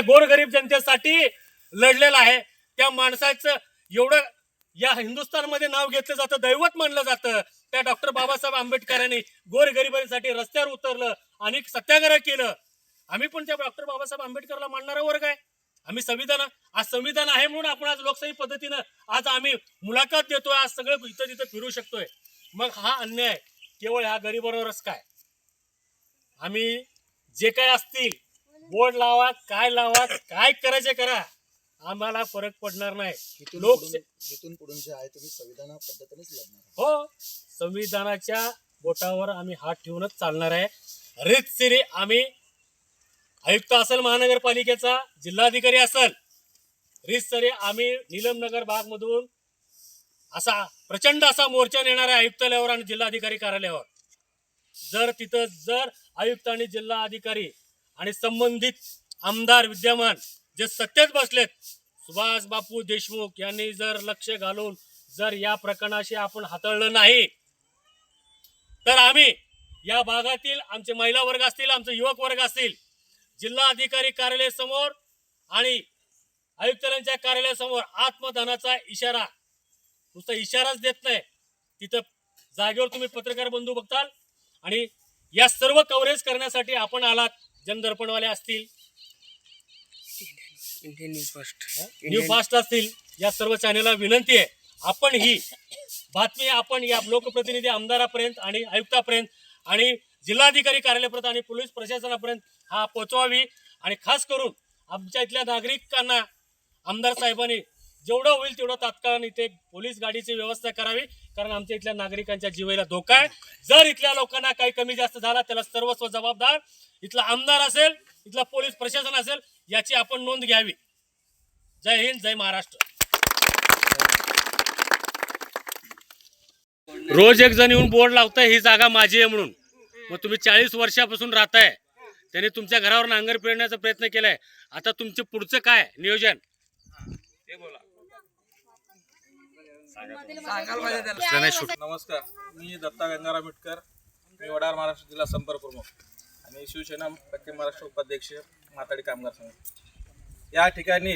गोरगरीब जनतेसाठी लढलेला आहे. त्या माणसाचं एवढं या हिंदुस्थानमध्ये नाव घेतलं जातं दैवत मानलं जातं. त्या डॉक्टर बाबासाहेब आंबेडकरांनी गोरगरिबांसाठी रस्त्यावर उतरलं आणि सत्याग्रह केलं. आम्ही पण त्या डॉक्टर बाबासाहेब आंबेडकरला मानणारा वर्ग आहे. आम्ही संविधान आज संविधान आहे म्हणून आपण आज लोकशाही पद्धतीनं आज आम्ही मुलाखत देतोय आज सगळं इथं तिथं फिरू शकतोय. मग हा अन्याय केवळ ह्या गरीबावरच काय? आम्ही जे काय असतील बोर्ड लावा काय लावा काय करायचे करा. आम्हाला फरक पडणार नाही. लोक इथून पुढून जे आहे तुम्ही संविधान पद्धतीनेच लढणार आहात. हो संविधानाच्या बोटावर आम्ही हात ठेवूनच चालणार आहे. रीतसिरी आम्ही आयुक्त असेल महानगरपालिकेचा जिल्हाधिकारी असेल. रीतसरी आम्ही नीलमनगर भागमधून असा प्रचंड असा मोर्चा नेणार आहे आयुक्तालयावर आणि जिल्हाधिकारी कार्यालयावर. जर तिथं जर आयुक्त आणि जिल्हा अधिकारी आणि संबंधित आमदार विद्यमान जे सत्तेत बसलेत सुभाष बापू देशमुख यांनी जर लक्ष घालून जर या प्रकरणाशी आपण हाताळलं नाही तर आम्ही या भागातील आमचे महिला वर्ग असतील आमचे युवक वर्ग असतील जिल्हा अधिकारी कार्यालय समोर आणि आयुक्तालयांच्या कार्यालयासमोर आत्मदानाचा इशारा नुसता इशाराच देत नाही. तिथं जागेवर तुम्ही पत्रकार बंधू बघताल आणि या सर्व कव्हरेज करण्यासाठी आपण आलात. जनदर्पणवाले असतील. Indian news first new fast असतील. या सर्व चॅनेलला विनंती आहे. आपण ही बातमी आपण या लोकप्रतिनिधी आमदारापर्यंत आणि आयुक्तापर्यंत आणि जिल्हाधिकारी कार्यालयापर्यंत आणि पोलीस प्रशासनापर्यंत हा पोचवावी आणि खास करून आमच्या इथल्या नागरिकांना आमदार साहेबांनी जेवढं होईल तेवढं तात्काळ इथे पोलीस गाडीची व्यवस्था करावी कारण आमच्या इथल्या नागरिकांच्या जीवेला धोका आहे. जर इथल्या लोकांना काही कमी जास्त झाला त्याला सर्वस्व जबाबदार इथला आमदार असेल इथला पोलीस प्रशासन असेल याची आपण नोंद घ्यावी. जय हिंद जय महाराष्ट्र. रोज एक जण येऊन बोर्ड लावताय ही जागा माझी आहे म्हणून. मग तुम्ही चाळीस वर्षापासून राहताय. त्याने तुमच्या घरावर नांगर पेरण्याचा प्रयत्न केलाय. आता तुमचं पुढचं काय नियोजन. ते बोला. नमस्कार. मी दत्ता गंगाराम मिटकर मी वडार महाराष्ट्र जिल्हा संपर्क प्रमुख. आणि शिवसेना पश्चिम महाराष्ट्र उपाध्यक्ष माताडी कामगार संघ. या ठिकाणी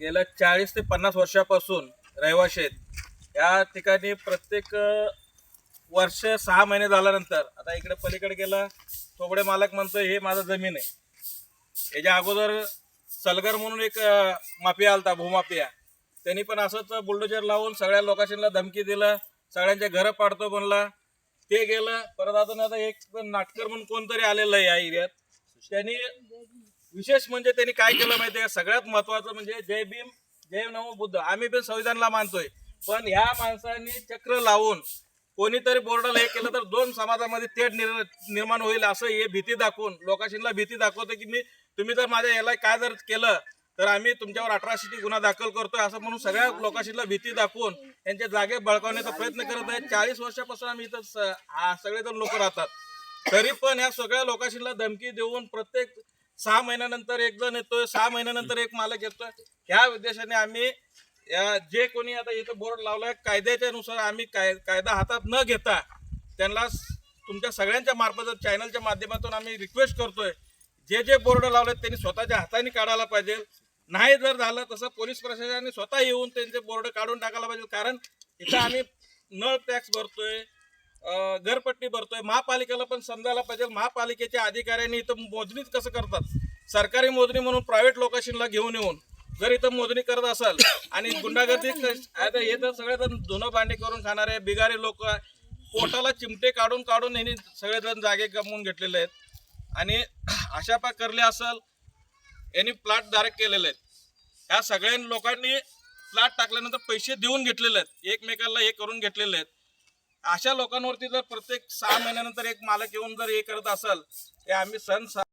गेल्या चाळीस ते पन्नास वर्षापासून रहिवाशी आहेत. या ठिकाणी प्रत्येक वर्ष सहा महिने झाल्यानंतर आता इकडे पलीकडे गेला थोबडे मालक म्हणतोय हे माझं जमीन आहे. याच्या अगोदर सलगर म्हणून एक माफिया आलता भूमाफिया त्यांनी पण असंच बुलडोजर लावून सगळ्या लोकांना धमकी दिलं सगळ्यांच्या घरं पाडतो म्हणला. ते गेलं परत आता आता एक नाटकर म्हणून कोणतरी आलेलं आहे या एरियात. त्यांनी विशेष म्हणजे त्यांनी काय केलं माहितीये का सगळ्यात महत्वाचं म्हणजे जय भीम जय नमो बुद्ध. आम्ही पण संविधानला मानतोय. पण ह्या माणसांनी चक्र लावून कोणीतरी बोर्डाला हे केलं तर दोन समाजामध्ये तेढ निर्माण होईल असं हे भीती दाखवून लोकांशीला भीती दाखवतो की मी तुम्ही जर माझ्या याला काय जर केलं तर आम्ही तुमच्यावर अठराशेची गुन्हा दाखल करतोय असं म्हणून सगळ्या लोकांशीला भीती दाखवून त्यांच्या जागे बळकावण्याचा प्रयत्न करत आहे. चाळीस वर्षापासून आम्ही इथं स- सगळेजण लोक राहतात. तरी पण या सगळ्या लोकांशीला धमकी देऊन प्रत्येक सहा महिन्यानंतर एक जण येतोय सहा महिन्यानंतर एक मालक येतोय. ह्या उद्देशाने आम्ही या जे कोणी आता इथं बोर्ड लावलाय कायद्याच्या नुसार आम्ही काय कायदा हातात न घेता त्यांना तुमच्या सगळ्यांच्या मार्फत चॅनलच्या माध्यमातून आम्ही रिक्वेस्ट करतोय. जे जे बोर्ड लावलेत त्यांनी स्वतःच्या हाताने काढायला पाहिजे. नाही जर झालं तसं पोलीस प्रशासनाने स्वतः येऊन त्यांचे बोर्ड काढून टाकायला पाहिजे. कारण इथं आम्ही नळ टॅक्स भरतोय घरपट्टी भरतोय महापालिकेला पण समजायला पाहिजे. महापालिकेच्या अधिकाऱ्यांनी इथं मोजणीच कसं करतात? सरकारी मोजणी म्हणून प्रायव्हेट लोकांशीला घेऊन येऊन जर इथं मोजणी करत असाल आणि गुंडागर्दी आता हे तर सगळेजण धुणं भांडी करून खाणारे बिगारी लोक पोटाला चिमटे काढून काढून यांनी सगळेजण जागे गमवून घेतलेले आहेत. आणि अशा प्रकारले असेल यांनी प्लॉट धारक केलेले आहेत. ह्या सगळ्या लोकांनी प्लॉट टाकल्यानंतर पैसे देऊन घेतलेले आहेत. एकमेकांना हे करून घेतलेले आहेत. अशा लोकांवरती जर प्रत्येक सहा महिन्यानंतर एक मालक येऊन जर हे करत असेल हे आम्ही सण सा